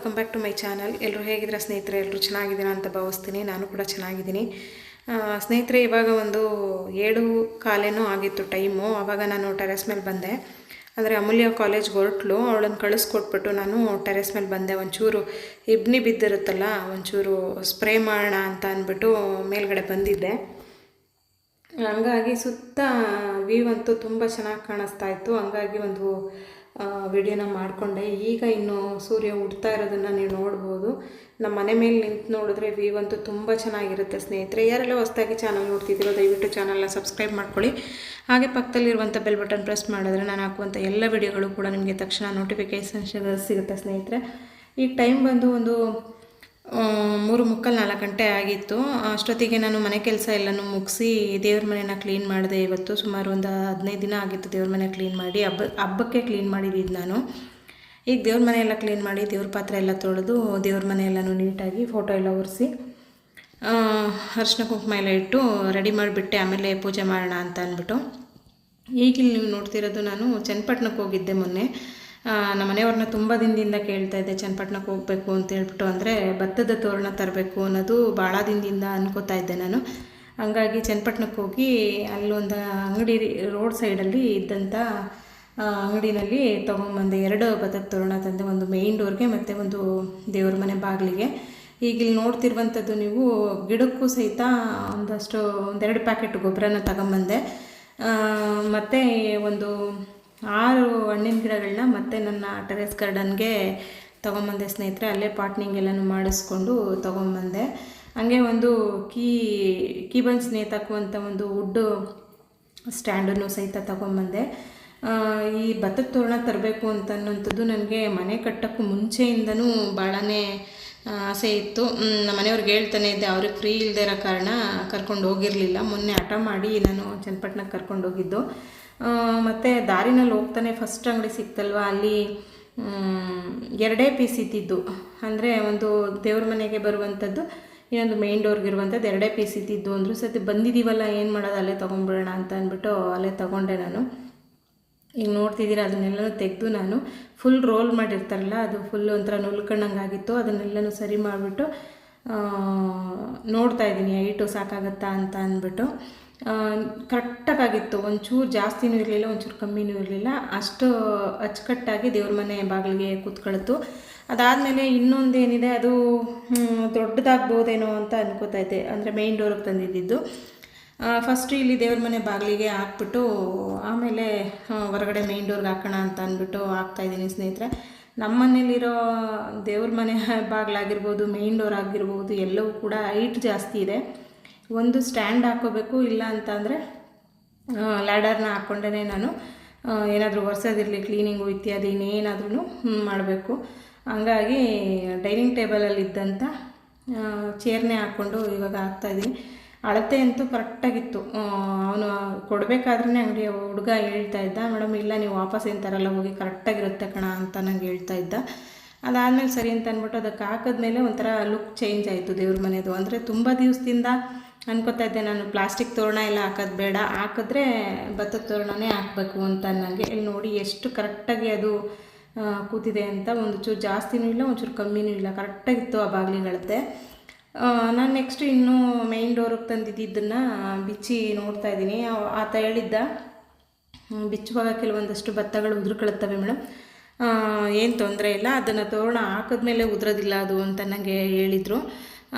Welcome back to my channel ಎಲ್ಲರೂ ಹೇಗಿದ್ರೆ ಸ್ನೇಹಿತರೆ? ಎಲ್ಲರೂ ಚೆನ್ನಾಗಿದ್ದೀರಾ ಅಂತ ಭಾವಿಸ್ತೀನಿ. ನಾನು ಕೂಡ ಚೆನ್ನಾಗಿದ್ದೀನಿ. ಸ್ನೇಹಿತರೆ, ಇವಾಗ ಒಂದು ಏಳು ಕಾಲೇನೂ ಆಗಿತ್ತು ಟೈಮು. ಆವಾಗ ನಾನು ಟೆರೆಸ್ ಮೇಲೆ ಬಂದೆ. ಅಂದರೆ ಅಮೂಲ್ಯ ಕಾಲೇಜ್ ಹೊರಟ್ಲು. ಅವಳನ್ನು ಕಳಿಸ್ಕೊಟ್ಬಿಟ್ಟು ನಾನು ಟೆರೆಸ್ ಮೇಲೆ ಬಂದೆ. ಒಂಚೂರು ಇಬ್ನಿ ಬಿದ್ದಿರುತ್ತಲ್ಲ, ಒಂಚೂರು ಸ್ಪ್ರೇ ಮಾಡೋಣ ಅಂತ ಅಂದ್ಬಿಟ್ಟು ಮೇಲ್ಗಡೆ ಬಂದಿದ್ದೆ. ಹಂಗಾಗಿ ಸುತ್ತ ವ್ಯೂ ಅಂತೂ ತುಂಬ ಚೆನ್ನಾಗಿ ಕಾಣಿಸ್ತಾ ಇತ್ತು. ಹಂಗಾಗಿ ಒಂದು ವಿಡಿಯೋನ ಮಾಡಿಕೊಂಡೆ. ಈಗ ಇನ್ನು ಸೂರ್ಯ ಹುಡ್ತಾ ಇರೋದನ್ನು ನೀವು ನೋಡ್ಬೋದು. ನಮ್ಮ ಮನೆ ಮೇಲೆ ನಿಂತು ನೋಡಿದ್ರೆ ವ್ಯೂ ಅಂತೂ ತುಂಬ ಚೆನ್ನಾಗಿರುತ್ತೆ ಸ್ನೇಹಿತರೆ. ಯಾರೆಲ್ಲ ಹೊಸದಾಗಿ ಚಾನಲ್ ನೋಡ್ತಿದ್ದೀರೋ ದಯವಿಟ್ಟು ಚಾನಲ್ನ ಸಬ್ಸ್ಕ್ರೈಬ್ ಮಾಡ್ಕೊಳ್ಳಿ. ಹಾಗೆ ಪಕ್ಕದಲ್ಲಿರುವಂಥ ಬೆಲ್ ಬಟನ್ ಪ್ರೆಸ್ ಮಾಡಿದ್ರೆ ನಾನು ಹಾಕುವಂಥ ಎಲ್ಲ ವಿಡಿಯೋಗಳು ಕೂಡ ನಿಮಗೆ ತಕ್ಷಣ ನೋಟಿಫಿಕೇಷನ್ ಸಿಗುತ್ತೆ ಸ್ನೇಹಿತರೆ. ಈಗ ಟೈಮ್ ಬಂದು ಒಂದು ಮೂರು ಮುಕ್ಕಲ್ ನಾಲ್ಕು ಗಂಟೆ ಆಗಿತ್ತು. ಅಷ್ಟೊತ್ತಿಗೆ ನಾನು ಮನೆ ಕೆಲಸ ಎಲ್ಲನೂ ಮುಗಿಸಿ ದೇವ್ರ ಮನೆನ ಕ್ಲೀನ್ ಮಾಡಿದೆ. ಇವತ್ತು ಸುಮಾರು ಒಂದು ಹದಿನೈದು ದಿನ ಆಗಿತ್ತು ದೇವ್ರ ಮನೆ ಕ್ಲೀನ್ ಮಾಡಿ. ಹಬ್ಬ, ಹಬ್ಬಕ್ಕೆ ಕ್ಲೀನ್ ಮಾಡಿದ್ದು ನಾನು. ಈಗ ದೇವ್ರ ಮನೆ ಎಲ್ಲ ಕ್ಲೀನ್ ಮಾಡಿ ದೇವ್ರ ಪಾತ್ರೆ ಎಲ್ಲ ತೊಳೆದು ದೇವ್ರ ಮನೆ ಎಲ್ಲನೂ ನೀಟಾಗಿ ಫೋಟೋ ಎಲ್ಲ ಒರೆಸಿ ಅರ್ಶಿನ ಕುಂಕುಮ ಎಲ್ಲ ಇಟ್ಟು ರೆಡಿ ಮಾಡಿಬಿಟ್ಟೆ. ಆಮೇಲೆ ಪೂಜೆ ಮಾಡೋಣ ಅಂತ ಅಂದ್ಬಿಟ್ಟು. ಈಗಿಲ್ಲಿ ನೀವು ನೋಡ್ತಿರೋದು ನಾನು ಚನ್ನಪಟ್ಟಣಕ್ಕೆ ಹೋಗಿದ್ದೆ ಮೊನ್ನೆ. ನಮ್ಮ ಮನೆಯವ್ರನ್ನ ತುಂಬ ದಿನದಿಂದ ಕೇಳ್ತಾ ಇದ್ದೆ ಚನ್ನಪಟ್ಟಣಕ್ಕೆ ಹೋಗಬೇಕು ಅಂತ ಹೇಳ್ಬಿಟ್ಟು ಅಂದರೆ ಭತ್ತದ ತೋರಣ ತರಬೇಕು ಅನ್ನೋದು ಭಾಳ ದಿನದಿಂದ ಅನ್ಕೋತಾ ಇದ್ದೆ ನಾನು. ಹಂಗಾಗಿ ಚನ್ನಪಟ್ಟಣಕ್ಕೆ ಹೋಗಿ ಅಲ್ಲೊಂದು ಅಂಗಡಿ ರೋಡ್ ಸೈಡಲ್ಲಿ ಇದ್ದಂಥ ಅಂಗಡಿನಲ್ಲಿ ತೊಗೊಂಬಂದೆ ಎರಡು ಭತ್ತದ ತೋರಣ ತಂದೆ, ಒಂದು ಮೇಯ್ನ್ ಡೋರ್ಗೆ ಮತ್ತು ಒಂದು ದೇವ್ರ ಮನೆ ಬಾಗಿಲಿಗೆ. ಈಗ ಇಲ್ಲಿ ನೋಡ್ತಿರುವಂಥದ್ದು ನೀವು ಗಿಡಕ್ಕೂ ಸಹಿತ ಒಂದಷ್ಟು, ಒಂದೆರಡು ಪ್ಯಾಕೆಟ್ ಗೊಬ್ಬರನ ತಗೊಂಬಂದೆ. ಮತ್ತು ಒಂದು ಆರು ಹಣ್ಣಿನ ಗಿಡಗಳನ್ನ ಮತ್ತೆ ನನ್ನ ಟೆರೆಸ್ ಗಾರ್ಡನ್ಗೆ ತೊಗೊಂಬಂದೆ ಸ್ನೇಹಿತರೆ, ಅಲ್ಲೇ ಪಾಟ್ನಿಂಗ್ ಎಲ್ಲನೂ ಮಾಡಿಸ್ಕೊಂಡು ತೊಗೊಂಬಂದೆ. ಹಂಗೆ ಒಂದು ಕೀ ಕೀ ಸ್ನೇಹಿತ ಹಾಕುವಂಥ ಒಂದು ವುಡ್ ಸ್ಟ್ಯಾಂಡನ್ನು ಸಹಿತ ತೊಗೊಂಬಂದೆ. ಈ ಭತ್ತದ ತೋರಣ ತರಬೇಕು ಅಂತ ಅನ್ನೋಂಥದ್ದು ನನಗೆ ಮನೆ ಕಟ್ಟೋಕ್ಕೂ ಮುಂಚೆಯಿಂದನೂ ಭಾಳನೇ ಆಸೆ ಇತ್ತು. ನಮ್ಮ ಮನೆಯವ್ರಿಗೆ ಹೇಳ್ತಾನೆ ಇದ್ದೆ, ಅವ್ರಿಗೆ ಫ್ರೀ ಇಲ್ಲದೆ ಇರೋ ಕಾರಣ ಕರ್ಕೊಂಡು ಹೋಗಿರಲಿಲ್ಲ. ಮೊನ್ನೆ ಹಠ ಮಾಡಿ ನಾನು ಚನ್ನಪಟ್ಟಣಕ್ಕೆ ಕರ್ಕೊಂಡು ಹೋಗಿದ್ದು. ಮತ್ತು ದಾರಿನಲ್ಲಿ ಹೋಗ್ತಾನೆ ಫಸ್ಟ್ ಅಂಗಡಿ ಸಿಕ್ತಲ್ವ? ಅಲ್ಲಿ ಎರಡೇ ಪೀಸ್ ಇದ್ದಿದ್ದು. ಅಂದರೆ ಒಂದು ದೇವ್ರ ಮನೆಗೆ ಬರುವಂಥದ್ದು ಇನ್ನೊಂದು ಮೇನ್ ಡೋರ್ಗೆ ಇರುವಂಥದ್ದು ಎರಡೇ ಪೀಸ್ ಇದ್ದಿದ್ದು. ಅಂದರು ಸತಿ ಬಂದಿದ್ದೀವಲ್ಲ ಏನು ಮಾಡೋದು? ಅಲ್ಲೇ ತೊಗೊಂಬಿಡೋಣ ಅಂತ ಅಂದ್ಬಿಟ್ಟು ಅಲ್ಲೇ ತೊಗೊಂಡೆ ನಾನು. ಈಗ ನೋಡ್ತಿದ್ದೀರಾ, ಅದನ್ನೆಲ್ಲನೂ ತೆಗೆದು ನಾನು ಫುಲ್ ರೋಲ್ ಮಾಡಿರ್ತಾರಲ್ಲ, ಅದು ಫುಲ್ ಒಂಥರ ಆಗಿತ್ತು ಅದನ್ನೆಲ್ಲನೂ ಸರಿ ಮಾಡಿಬಿಟ್ಟು ನೋಡ್ತಾ ಇದ್ದೀನಿ ಐಟು ಸಾಕಾಗತ್ತಾ ಅಂತ ಅಂದ್ಬಿಟ್ಟು. ಕರೆಕ್ಟಾಗಿತ್ತು ಒಂಚೂರು ಜಾಸ್ತಿನೂ ಇರಲಿಲ್ಲ, ಒಂಚೂರು ಕಮ್ಮಿನೂ ಇರಲಿಲ್ಲ. ಅಷ್ಟು ಅಚ್ಚುಕಟ್ಟಾಗಿ ದೇವ್ರ ಮನೆ ಬಾಗಿಲಿಗೆ ಕೂತ್ಕೊಳ್ತು. ಅದಾದಮೇಲೆ ಇನ್ನೊಂದೇನಿದೆ, ಅದು ದೊಡ್ಡದಾಗ್ಬೋದೇನೋ ಅಂತ ಅನ್ಕೋತಾ ಇದ್ದೆ. ಅಂದರೆ ಮೇಯ್ನ್ ಡೋರಿಗೆ ತಂದಿದ್ದಿದ್ದು. ಫಸ್ಟು ಇಲ್ಲಿ ದೇವ್ರ ಮನೆ ಬಾಗಿಲಿಗೆ ಹಾಕ್ಬಿಟ್ಟು, ಆಮೇಲೆ ಹೊರಗಡೆ ಮೇಯ್ನ್ ಡೋರ್ಗೆ ಹಾಕೋಣ ಅಂತ ಅಂದ್ಬಿಟ್ಟು ಹಾಕ್ತಾಯಿದ್ದೀನಿ ಸ್ನೇಹಿತರೆ. ನಮ್ಮ ಮನೇಲಿರೋ ದೇವ್ರ ಮನೆ ಬಾಗಿಲಾಗಿರ್ಬೋದು ಮೇಯ್ನ್ ಡೋರ್ ಆಗಿರ್ಬೋದು, ಎಲ್ಲವೂ ಕೂಡ ಹೈಟ್ ಜಾಸ್ತಿ ಇದೆ. ಒಂದು ಸ್ಟ್ಯಾಂಡ್ ಹಾಕೋಬೇಕು, ಇಲ್ಲ ಅಂತ ಅಂದರೆ ಲ್ಯಾಡರ್ನ ಹಾಕ್ಕೊಂಡೇ ನಾನು ಏನಾದರೂ ಒರೆಸೋದಿರಲಿ ಕ್ಲೀನಿಂಗು ಇತ್ಯಾದಿ ಇನ್ನೇನಾದ್ರೂ ಮಾಡಬೇಕು. ಹಂಗಾಗಿ ಡೈನಿಂಗ್ ಟೇಬಲಲ್ಲಿದ್ದಂಥ ಚೇರ್ನೇ ಹಾಕ್ಕೊಂಡು ಇವಾಗ ಹಾಕ್ತಾಯಿದ್ದೀನಿ ಅಳತೆ ಅಂತೂ ಕರೆಕ್ಟಾಗಿತ್ತು ಅವನು ಕೊಡಬೇಕಾದ್ರೇ ಅಂಗಡಿ ಹುಡುಗ ಹೇಳ್ತಾ ಇದ್ದ, ಮೇಡಮ್, ಇಲ್ಲ, ನೀವು ವಾಪಸ್ ಏನು ತರಲ್ಲ, ಹೋಗಿ ಕರೆಕ್ಟಾಗಿರುತ್ತೆ ಕಣ ಅಂತ ನಂಗೆ ಹೇಳ್ತಾ ಇದ್ದ. ಅದಾದಮೇಲೆ ಸರಿ ಅಂತ ಅಂದ್ಬಿಟ್ಟು ಅದಕ್ಕೆ ಹಾಕಿದ್ಮೇಲೆ ಒಂಥರ ಲುಕ್ ಚೇಂಜ್ ಆಯಿತು ದೇವ್ರ ಮನೆಯದು ಅಂದರೆ ತುಂಬ ದಿವಸದಿಂದ ಅನ್ಕೋತಾ ಇದ್ದೆ ನಾನು, ಪ್ಲಾಸ್ಟಿಕ್ ತೋರಣ ಎಲ್ಲ ಹಾಕೋದು ಬೇಡ, ಹಾಕಿದ್ರೆ ಭತ್ತದ ತೋರಣನೇ ಹಾಕಬೇಕು ಅಂತ ನನಗೆ ಇಲ್ಲಿ ನೋಡಿ ಎಷ್ಟು ಕರೆಕ್ಟಾಗಿ ಅದು ಕೂತಿದೆ ಅಂತ ಒಂದು ಚೂರು ಜಾಸ್ತಿನೂ ಇಲ್ಲ, ಒಂಚೂರು ಕಮ್ಮಿನೂ ಇಲ್ಲ. ಕರೆಕ್ಟಾಗಿತ್ತು ಆ ಬಾಗಿಲುಗಳದ್ದೆ. ನಾನು ನೆಕ್ಸ್ಟ್ ಇನ್ನೂ ಮೈನ್ ಡೋರಿಗೆ ತಂದಿದ್ದನ್ನು ಬಿಚ್ಚಿ ನೋಡ್ತಾ ಇದ್ದೀನಿ. ಆತ ಹೇಳಿದ್ದ ಬಿಚ್ಚುವಾಗ ಕೆಲವೊಂದಷ್ಟು ಭತ್ತಗಳು ಉದುರ್ಕೊಳ್ತವೆ ಮೇಡಮ್ ಏನು ತೊಂದರೆ ಇಲ್ಲ, ಅದನ್ನು ತೋರಣ ಹಾಕಿದ್ಮೇಲೆ ಉದುರೋದಿಲ್ಲ ಅದು ಅಂತ ನನಗೆ ಹೇಳಿದರು.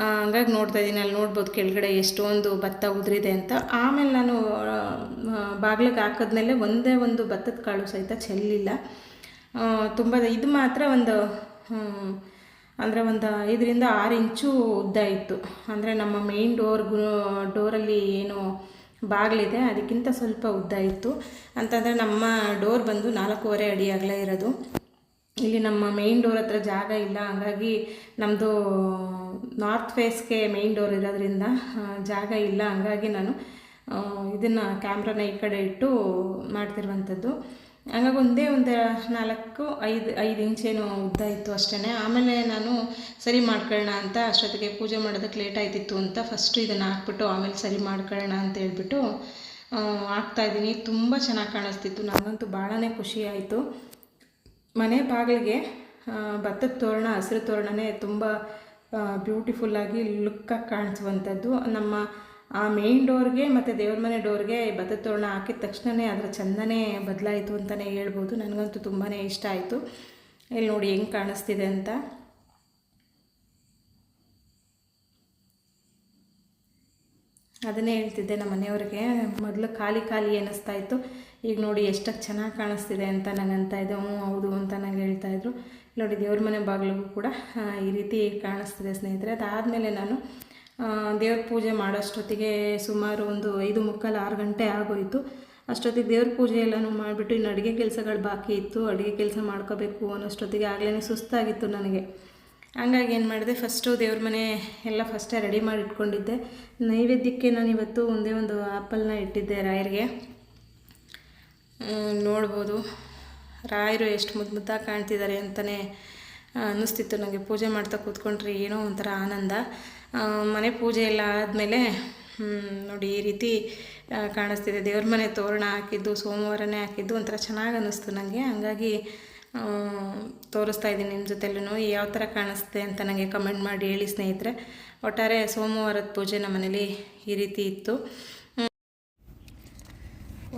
ಹಂಗಾಗಿ ನೋಡ್ತಾ ಇದ್ದೀನಿ ಅಲ್ಲಿ ನೋಡ್ಬೋದು ಕೆಳಗಡೆ ಎಷ್ಟೊಂದು ಭತ್ತ ಉದುರಿದೆ ಅಂತ. ಆಮೇಲೆ ನಾನು ಬಾಗಿಲಿಗೆ ಹಾಕಿದ್ಮೇಲೆ ಒಂದೇ ಒಂದು ಭತ್ತದ ಕಾಳು ಸಹಿತ ಚೆಲ್ಲಿಲ್ಲ. ತುಂಬ ಇದು ಮಾತ್ರ ಒಂದು ಅಂದರೆ ಒಂದು ಐದರಿಂದ ಆರು ಇಂಚು ಉದ್ದ ಇತ್ತು. ಅಂದರೆ ನಮ್ಮ ಮೇಯ್ನ್ ಡೋರ್ಗು ಡೋರಲ್ಲಿ ಏನು ಬಾಗಿಲಿದೆ, ಅದಕ್ಕಿಂತ ಸ್ವಲ್ಪ ಉದ್ದ ಇತ್ತು. ಅಂತಂದರೆ ನಮ್ಮ ಡೋರ್ ಬಂದು ನಾಲ್ಕೂವರೆ ಅಡಿ ಆಗಲೇ ಇರೋದು. ಇಲ್ಲಿ ನಮ್ಮ ಮೇಯ್ನ್ ಡೋರ್ ಹತ್ರ ಜಾಗ ಇಲ್ಲ. ಹಾಗಾಗಿ ನಮ್ಮದು ನಾರ್ತ್ ಫೇಸ್ಗೆ ಮೇಯ್ನ್ ಡೋರ್ ಇರೋದ್ರಿಂದ ಜಾಗ ಇಲ್ಲ. ಹಾಗಾಗಿ ನಾನು ಇದನ್ನು ಕ್ಯಾಮ್ರಾನ ಈ ಕಡೆ ಇಟ್ಟು ಮಾಡ್ತಿರುವಂಥದ್ದು. ಹಂಗಾಗಿ ಒಂದೇ ಒಂದು ನಾಲ್ಕು, ಐದು ಐದು ಇಂಚೇನು ಉದ್ದ ಇತ್ತು ಅಷ್ಟೇ ಆಮೇಲೆ ನಾನು ಸರಿ ಮಾಡ್ಕೊಳ್ಳೋಣ ಅಂತ ಅಷ್ಟೊತ್ತಿಗೆ ಪೂಜೆ ಮಾಡೋದಕ್ಕೆ ಲೇಟ್ ಆಯ್ತಿತ್ತು ಅಂತ ಫಸ್ಟು ಇದನ್ನು ಹಾಕ್ಬಿಟ್ಟು ಆಮೇಲೆ ಸರಿ ಮಾಡ್ಕೊಳ್ಳೋಣ ಅಂತ ಹೇಳ್ಬಿಟ್ಟು ಹಾಕ್ತಾಯಿದ್ದೀನಿ ತುಂಬ ಚೆನ್ನಾಗಿ ಕಾಣಿಸ್ತಿತ್ತು. ನನಗಂತೂ ಭಾಳ ಖುಷಿ ಆಯಿತು. ಮನೆ ಬಾಗಿಲಿಗೆ ಭತ್ತದ ತೋರಣ, ಹಸಿರು ತೋರಣನೇ ತುಂಬ ಬ್ಯೂಟಿಫುಲ್ಲಾಗಿ ಲುಕ್ಕಾಗಿ ಕಾಣಿಸುವಂಥದ್ದು. ನಮ್ಮ, ಆ ಮೇಯ್ನ್ ಡೋರ್ಗೆ ಮತ್ತು ದೇವ್ರ ಮನೆ ಡೋರ್ಗೆ ಭತ್ತದ ತೋರಣ ಹಾಕಿದ ತಕ್ಷಣವೇ ಅದರ ಚಂದನೇ ಬದಲಾಯಿತು ಅಂತಲೇ ಹೇಳ್ಬೋದು. ನನಗಂತೂ ತುಂಬಾ ಇಷ್ಟ ಆಯಿತು. ಇಲ್ಲಿ ನೋಡಿ ಹೆಂಗೆ ಕಾಣಿಸ್ತಿದೆ ಅಂತ. ಅದನ್ನೇ ಹೇಳ್ತಿದ್ದೆ ನಮ್ಮ ಮನೆಯವ್ರಿಗೆ. ಮೊದಲು ಖಾಲಿ ಖಾಲಿ ಅನ್ನಿಸ್ತಾ ಇತ್ತು. ಈಗ ನೋಡಿ ಎಷ್ಟಕ್ಕೆ ಚೆನ್ನಾಗಿ ಕಾಣಿಸ್ತಿದೆ ಅಂತ ನಂಗೆ ಅಂತ ಇದೆ. ಹ್ಞೂ ಹೌದು ಅಂತ ನಂಗೆ ಹೇಳ್ತಾ ಇದ್ರು. ನೋಡಿ ದೇವ್ರ ಮನೆ ಬಾಗಿಲಿಗೂ ಕೂಡ ಈ ರೀತಿ ಕಾಣಿಸ್ತಿದೆ ಸ್ನೇಹಿತರೆ. ಅದಾದಮೇಲೆ ನಾನು ದೇವ್ರ ಪೂಜೆ ಮಾಡೋಷ್ಟೊತ್ತಿಗೆ ಸುಮಾರು ಒಂದು ಐದು ಮುಕ್ಕಾಲು ಆರು ಗಂಟೆ ಆಗೋಯಿತು. ಅಷ್ಟೊತ್ತಿಗೆ ದೇವ್ರ ಪೂಜೆ ಎಲ್ಲನೂ ಮಾಡಿಬಿಟ್ಟು ಇನ್ನು ಅಡುಗೆ ಕೆಲಸಗಳು ಬಾಕಿ ಇತ್ತು. ಅಡುಗೆ ಕೆಲಸ ಮಾಡ್ಕೋಬೇಕು ಅನ್ನೋಷ್ಟೊತ್ತಿಗೆ ಆಗಲೇ ಸುಸ್ತಾಗಿತ್ತು ನನಗೆ. ಹಂಗಾಗಿ ಏನು ಮಾಡಿದೆ, ಫಸ್ಟು ದೇವ್ರ ಮನೆ ಎಲ್ಲ ಫಸ್ಟೇ ರೆಡಿ ಮಾಡಿ ಇಟ್ಕೊಂಡಿದ್ದೆ ನೈವೇದ್ಯಕ್ಕೆ ನಾನು ಇವತ್ತು ಒಂದೇ ಒಂದು ಆ್ಯಪಲ್ನ ಇಟ್ಟಿದ್ದೆ ರಾಯರಿಗೆ. ನೋಡ್ಬೋದು. ರಾಯರು ಎಷ್ಟು ಮುದ್ದು ಮುದ್ದಾಗಿ ಕಾಣ್ತಿದ್ದಾರೆ ಅಂತಲೇ ಅನ್ನಿಸ್ತಿತ್ತು. ನನಗೆ ಪೂಜೆ ಮಾಡ್ತಾ ಕೂತ್ಕೊಂಡ್ರೆ ಏನೋ ಒಂಥರ ಆನಂದ. ಮನೆ ಪೂಜೆ ಎಲ್ಲ ಆದಮೇಲೆ ನೋಡಿ ಈ ರೀತಿ ಕಾಣಿಸ್ತಿದೆ. ದೇವ್ರ ಮನೆ ತೋರಣ ಹಾಕಿದ್ದು, ಸೋಮವಾರನೇ ಹಾಕಿದ್ದು ಒಂಥರ ಚೆನ್ನಾಗಿ ಅನ್ನಿಸ್ತು ನನಗೆ ಹಂಗಾಗಿ ತೋರಿಸ್ತಾ ಇದ್ದೀನಿ ನಿಮ್ಮ ಜೊತೆಲೂ ಯಾವ ಥರ ಕಾಣಿಸ್ತೆ ಅಂತ ನನಗೆ ಕಮೆಂಟ್ ಮಾಡಿ ಹೇಳಿ ಸ್ನೇಹಿತರೆ. ಒಟ್ಟಾರೆ ಸೋಮವಾರದ ಪೂಜೆ ನಮ್ಮ ಮನೇಲಿ ಈ ರೀತಿ ಇತ್ತು.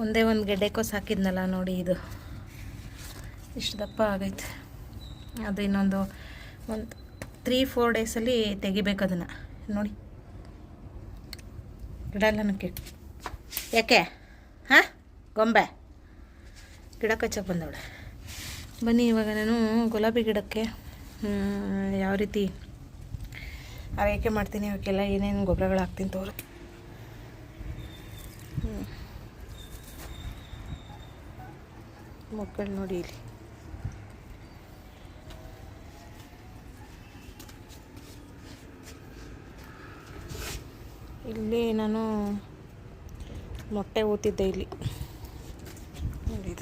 ಒಂದೇ ಒಂದು ಗೆಡ್ಡೆಕೋಸು ಹಾಕಿದ್ನಲ್ಲ ನೋಡಿ ಇದು. ಇಷ್ಟು ದಪ್ಪ ಆಗೈತೆ. ಅದು ಇನ್ನೊಂದು ಒಂದು ತ್ರೀ ಫೋರ್ ಡೇಸಲ್ಲಿ ತೆಗಿಬೇಕು ಅದನ್ನು. ನೋಡಿ. ಗಿಡ ನಕ್ಕೆ ಯಾಕೆ? ಹಾಂ? ಗೊಂಬೆ. ಗಿಡ ಕಚ್ಚಕ್ಕೆ ಬಂದವಳೆ. ಬನ್ನಿ, ಇವಾಗ ನಾನು ಗುಲಾಬಿ ಗಿಡಕ್ಕೆ ಯಾವ ರೀತಿ ಆರೈಕೆ ಮಾಡ್ತೀನಿ, ಅವಕ್ಕೆಲ್ಲ ಏನೇನು ಗೊಬ್ಬರಗಳು ಹಾಕ್ತೀನಿ ತೋರು ಮಕ್ಕಳು ನೋಡಿ ಇಲ್ಲಿ. ಇಲ್ಲಿ ನಾನು ಮೊಟ್ಟೆ ಊತಿದ್ದೆ ಇಲ್ಲಿ. ನೋಡಿ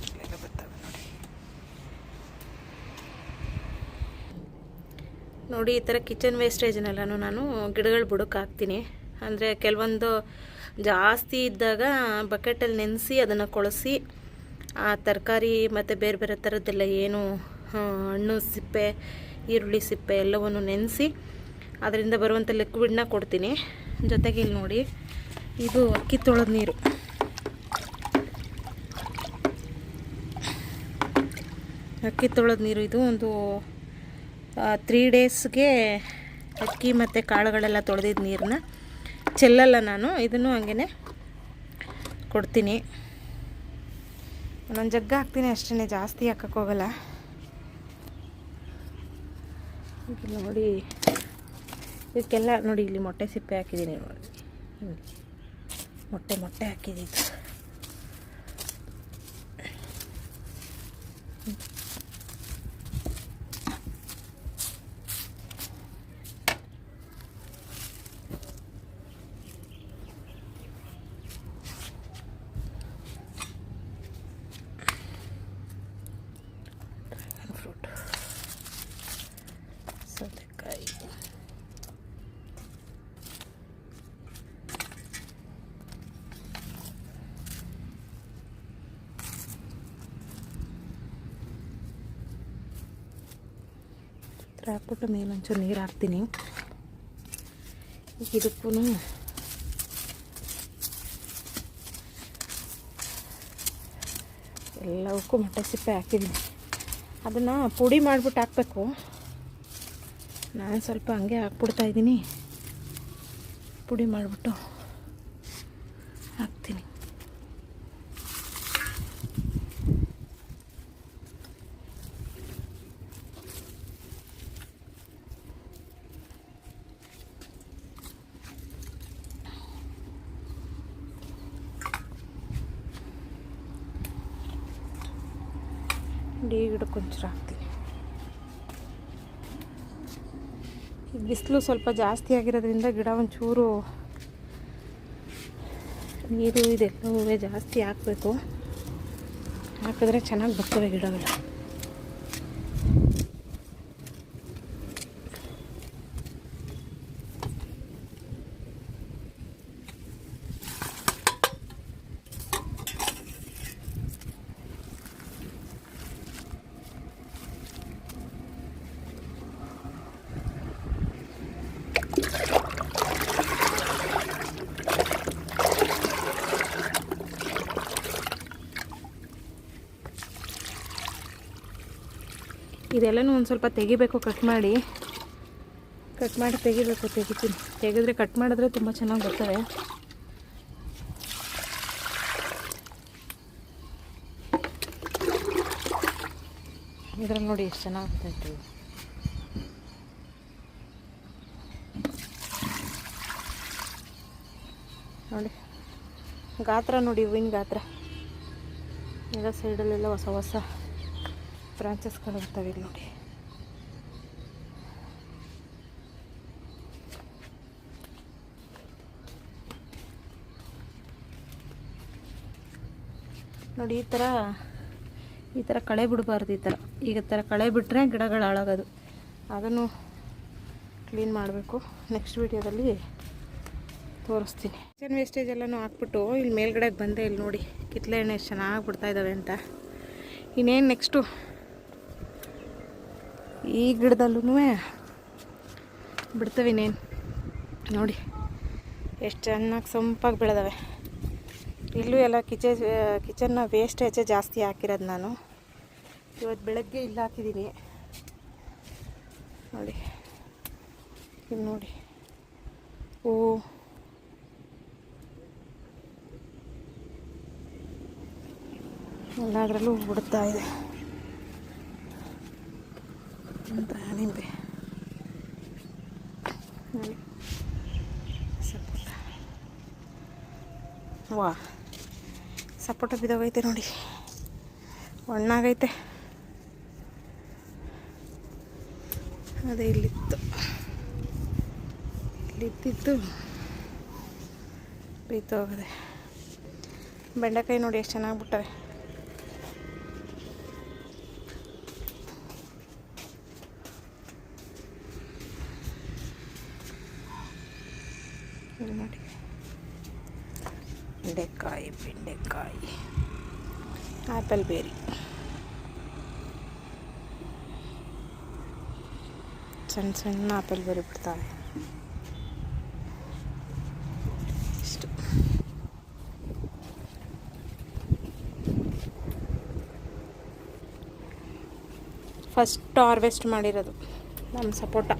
ನೋಡಿ. ಈ ಥರ ಕಿಚನ್ ವೇಸ್ಟೇಜ್ನೆಲ್ಲನೂ ನಾನು ಗಿಡಗಳು ಬುಡಕ್ಕೆ ಹಾಕ್ತೀನಿ. ಅಂದರೆ ಕೆಲವೊಂದು ಜಾಸ್ತಿ ಇದ್ದಾಗ ಬಕೆಟಲ್ಲಿ ನೆನೆಸಿ ಅದನ್ನು ಕೊಳಸಿ ಆ ತರಕಾರಿ ಮತ್ತು ಬೇರೆ ಬೇರೆ ಥರದ್ದೆಲ್ಲ ಏನು ಹಣ್ಣು, ಸಿಪ್ಪೆ, ಈರುಳ್ಳಿ, ಸಿಪ್ಪೆ ಎಲ್ಲವನ್ನು ನೆನೆಸಿ ಅದರಿಂದ ಬರುವಂಥ ಲಿಕ್ವಿಡ್ನ ಕೊಡ್ತೀನಿ. ಜೊತೆಗೆ ಇಲ್ಲಿ ನೋಡಿ, ಇದು ಅಕ್ಕಿ ತೊಳೆದ ನೀರು. ಅಕ್ಕಿ ತೊಳೆದ ನೀರು ಇದು ಒಂದು ತ್ರೀ ಡೇಸ್ಗೆ ಅಕ್ಕಿ ಮತ್ತು ಕಾಳುಗಳೆಲ್ಲ ತೊಳೆದಿದ್ದ ನೀರನ್ನ, ಚೆಲ್ಲಲ್ಲ ನಾನು, ಇದನ್ನು ಹಂಗೆ ಕೊಡ್ತೀನಿ. ನಾನು ಜಗ್ಗ ಹಾಕ್ತೀನಿ ಅಷ್ಟೇ ಜಾಸ್ತಿ ಹಾಕೋಕ್ಕೋಗಲ್ಲ ನೋಡಿ, ಇದಕ್ಕೆಲ್ಲ ನೋಡಿ, ಇಲ್ಲಿ ಮೊಟ್ಟೆ ಸಿಪ್ಪೆ ಹಾಕಿದ್ದೀನಿ ನೋಡಿ. ಮೊಟ್ಟೆ ಮೊಟ್ಟೆ ಹಾಕಿದ್ದೀನಿ ಡ್ರ್ಯಾಗನ್ ಫ್ರೂಟ್ ಸೌತೆಕಾಯಿ ಈ ಥರ ಹಾಕ್ಬಿಟ್ಟು ಮೇಲೊಂಚೂರು ನೀರು ಹಾಕ್ತೀನಿ. ಈಗ ಇದಕ್ಕೂ ಎಲ್ಲವಕ್ಕೂ ಮೊಟ್ಟೆ ಸಿಪ್ಪೆ ಹಾಕಿದ್ದೀನಿ. ಅದನ್ನು ಪುಡಿ ಮಾಡಿಬಿಟ್ಟು ಹಾಕಬೇಕು. ನಾನು ಸ್ವಲ್ಪ ಹಂಗೆ ಹಾಕ್ಬಿಡ್ತಾ ಇದ್ದೀನಿ. ಪುಡಿ ಮಾಡಿಬಿಟ್ಟು ಹಾಕ್ತೀನಿ. ಇಡೀ ಗಿಡಕ್ಕೆ ಒಂಚೂರು ಹಾಕ್ತೀನಿ ಬಿಸಿಲು ಸ್ವಲ್ಪ ಜಾಸ್ತಿ ಆಗಿರೋದ್ರಿಂದ ಗಿಡ ಒಂಚೂರು ನೀರು ಇದೆಲ್ಲವೂ ಜಾಸ್ತಿ ಹಾಕಬೇಕು. ಹಾಕಿದ್ರೆ ಚೆನ್ನಾಗಿ ಬರ್ತವೆ ಗಿಡಗಳು. ಇದೆಲ್ಲನೂ ಒಂದು ಸ್ವಲ್ಪ ತೆಗಿಬೇಕು ಕಟ್ ಮಾಡಿ. ಕಟ್ ಮಾಡಿ ತೆಗಿಬೇಕು, ತೆಗಿತೀನಿ. ತೆಗೆದ್ರೆ ಕಟ್ ಮಾಡಿದ್ರೆ ತುಂಬ ಚೆನ್ನಾಗಿ ಬರ್ತವೆ. ಇದ್ರಲ್ಲಿ ನೋಡಿ ಎಷ್ಟು ಚೆನ್ನಾಗಿ ಆಗ್ತಾಯಿತ್ತು ನೋಡಿ, ಗಾತ್ರ ನೋಡಿ, ಹೂವಿನ ಗಾತ್ರ. ಎಲ್ಲ ಸೈಡಲ್ಲೆಲ್ಲ ಹೊಸ ಹೊಸ ಬ್ರಾಂಚಸ್ಗಳು ಇರ್ತವೆ ಇಲ್ಲಿ ನೋಡಿ ನೋಡಿ ಈ ಥರ ಈ ಥರ ಕಳೆ ಬಿಡಬಾರ್ದು ಈ ಥರ ಈಗ ಥರ ಕಳೆ ಬಿಟ್ಟರೆ ಗಿಡಗಳು ಹಾಳಾಗೋದು. ಅದನ್ನು ಕ್ಲೀನ್ ಮಾಡಬೇಕು. ನೆಕ್ಸ್ಟ್ ವೀಡಿಯೋದಲ್ಲಿ ತೋರಿಸ್ತೀನಿ. ಕಿಚನ್ ವೇಸ್ಟೇಜ್ ಎಲ್ಲನೂ ಹಾಕ್ಬಿಟ್ಟು ಇಲ್ಲಿ ಮೇಲ್ಗಡೆಗೆ ಬಂದೆ ಇಲ್ಲಿ ನೋಡಿ. ಕಿತ್ಲೆ ಎಣ್ಣೆ ಎಷ್ಟು ಚೆನ್ನಾಗಿ ಬಿಡ್ತಾ ಇದ್ದಾವೆ ಅಂತ. ಇನ್ನೇನು ನೆಕ್ಸ್ಟು ಈ ಗಿಡದಲ್ಲೂ ಬಿಡ್ತವೆ ಇನ್ನೇನು. ನೋಡಿ, ಎಷ್ಟು ಚೆನ್ನಾಗಿ ಸೊಂಪಾಗಿ ಬೆಳೆದವೆ. ಇಲ್ಲೂ ಎಲ್ಲ ಕಿಚನ್ ಕಿಚನ್ನ ವೇಸ್ಟೇಜೇ ಜಾಸ್ತಿ ಹಾಕಿರೋದು ನಾನು. ಇವತ್ತು ಬೆಳಗ್ಗೆ ಇಲ್ಲಿ ಹಾಕಿದ್ದೀನಿ. ನೋಡಿ ಇಲ್ಲಿ ನೋಡಿ. ಓ. ಎಲ್ಲದರಲ್ಲೂ ಬಿಡ್ತಾ ಇದೆ. ನೋಡಿ. ಸಪೋಟ. ವಾ. ಸಪೋಟ ಬಿದ್ದೋಗೈತೆ ನೋಡಿ. ಒಣ್ಣಾಗೈತೆ. ಅದೇ ಇಲ್ಲಿತ್ತು. ಇಲ್ಲಿದ್ದಿದ್ದು ಬಿದ್ದೋಗದೆ. ಬೆಂಡೆಕಾಯಿ ನೋಡಿ ಎಷ್ಟು ಚೆನ್ನಾಗಿ ಬಿಟ್ಟವೆ. ಇಲ್ಲಿ ನೋಡಿ ಬೆಂಡೆಕಾಯಿ ಬೆಂಡೆಕಾಯಿ. Apple berry. ಸಣ್ಣ ಸಣ್ಣ ಆ್ಯಪಲ್ ಬೇರಿ ಬಿಡ್ತಾವೆ. ಇಷ್ಟು. ಫಸ್ಟ್ ಹಾರ್ವೆಸ್ಟ್ ಮಾಡಿರೋದು, ನಮ್ಮ ಸಪೋಟ.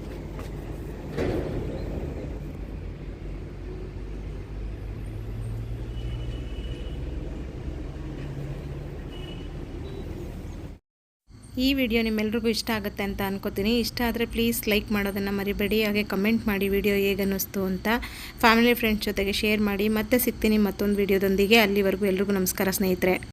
ಈ ವಿಡಿಯೋ ನಿಮ್ಮೆಲ್ರಿಗೂ ಇಷ್ಟ ಆಗುತ್ತೆ ಅಂತ ಅನ್ಕೋತೀನಿ. ಇಷ್ಟ ಆದರೆ ಪ್ಲೀಸ್ ಲೈಕ್ ಮಾಡೋದನ್ನು ಮರಿಬೇಡಿ. ಹಾಗೆ ಕಮೆಂಟ್ ಮಾಡಿ ವಿಡಿಯೋ ಹೇಗೆ ಅನ್ನಿಸ್ತು ಅಂತ ಫ್ಯಾಮಿಲಿ ಫ್ರೆಂಡ್ಸ್ ಜೊತೆಗೆ ಶೇರ್ ಮಾಡಿ ಮತ್ತೆ ಸಿಗ್ತೀನಿ ಮತ್ತೊಂದು ವಿಡಿಯೋದೊಂದಿಗೆ. ಅಲ್ಲಿವರೆಗೂ ಎಲ್ರಿಗೂ ನಮಸ್ಕಾರ ಸ್ನೇಹಿತರೆ.